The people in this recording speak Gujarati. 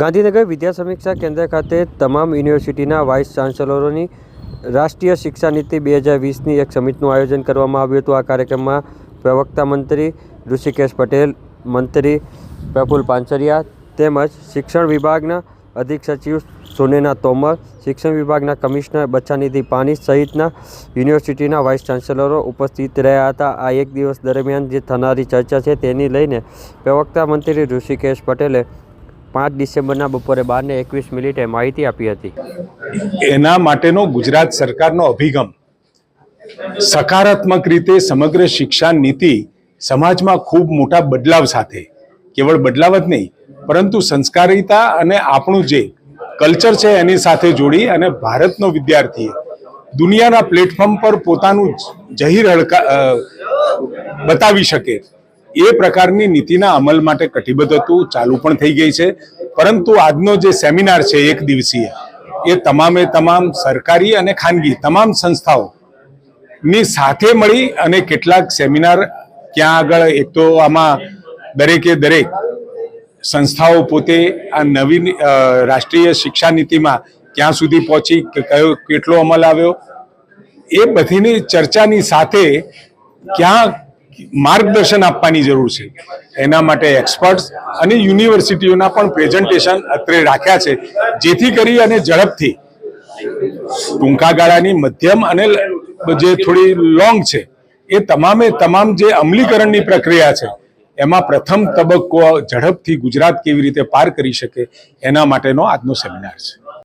ગાંધીનગર વિદ્યા સમીક્ષા કેન્દ્ર ખાતે તમામ યુનિવર્સિટીના વાઇસ ચાન્સેલરોની રાષ્ટ્રીય શિક્ષા નીતિ બે હજાર વીસની એક સમિટનું આયોજન કરવામાં આવ્યું હતું. આ કાર્યક્રમમાં પ્રવક્તા મંત્રી ઋષિકેશ પટેલ, મંત્રી પ્રફુલ પાંચરિયા તેમજ શિક્ષણ વિભાગના અધિક સચિવ સુનેના તોમર, શિક્ષણ વિભાગના કમિશનર બચ્ચાનિધિ પાની સહિતના યુનિવર્સિટીના વાઇસ ચાન્સેલરો ઉપસ્થિત રહ્યા હતા. આ એક દિવસ દરમિયાન જે થનારી ચર્ચા છે તેની લઈને પ્રવક્તા મંત્રી ઋષિકેશ પટેલે પાંચ ડિસેમ્બરના બપોરે બારને એકવીસ મિનિટે માહિતી આપી હતી. એના માટેનો ગુજરાત સરકારનો અભિગમ. સકારાત્મક રીતે સમગ્ર શિક્ષા નીતિ સમાજમાં ખૂબ મોટા બદલાવ સાથે. કેવળ બદલાવ જ નહીં, પરંતુ સંસ્કારિતા અને આપણું જે કલ્ચર છે એની સાથે જોડી અને ભારતનો વિદ્યાર્થી દુનિયાના પ્લેટફોર્મ પર પોતાનું જહીર હડકા બતાવી શકે. એ પ્રકારની નીતિના અમલ માટે કટિબદ્ધ હતું, ચાલુ પણ થઈ ગઈ છે. પરંતુ આજનો જે સેમિનાર છે એક દિવસીય, એ તમામે તમામ સરકારી અને ખાનગી તમામ સંસ્થાઓ ની સાથે મળી અને કેટલાક સેમિનાર ક્યાં આગળ, એક તો આમાં દરેકે દરેક સંસ્થાઓ પોતે આ નવીન રાષ્ટ્રીય શિક્ષા નીતિમાં ક્યાં સુધી પહોંચી, કે કયો, કેટલો અમલ આવ્યો, એ બધીની ચર્ચાની સાથે ક્યાં માર્ગદર્શન આપવાની જરૂર છે. એના માટે એક્સપર્ટ્સ અને યુનિવર્સિટીઓના પણ પ્રેઝન્ટેશન અત્રે રાખ્યા છે. જેથી કરી અને ઝડપથી ટૂંકા ગાળાની મધ્યમ અને જે થોડી લોંગ છે, એ તમામે તમામ જે અમલીકરણની પ્રક્રિયા છે, એમાં પ્રથમ તબક્કો ઝડપથી ગુજરાત કેવી રીતે પાર કરી શકે એના માટેનો આજનો સેમિનાર છે.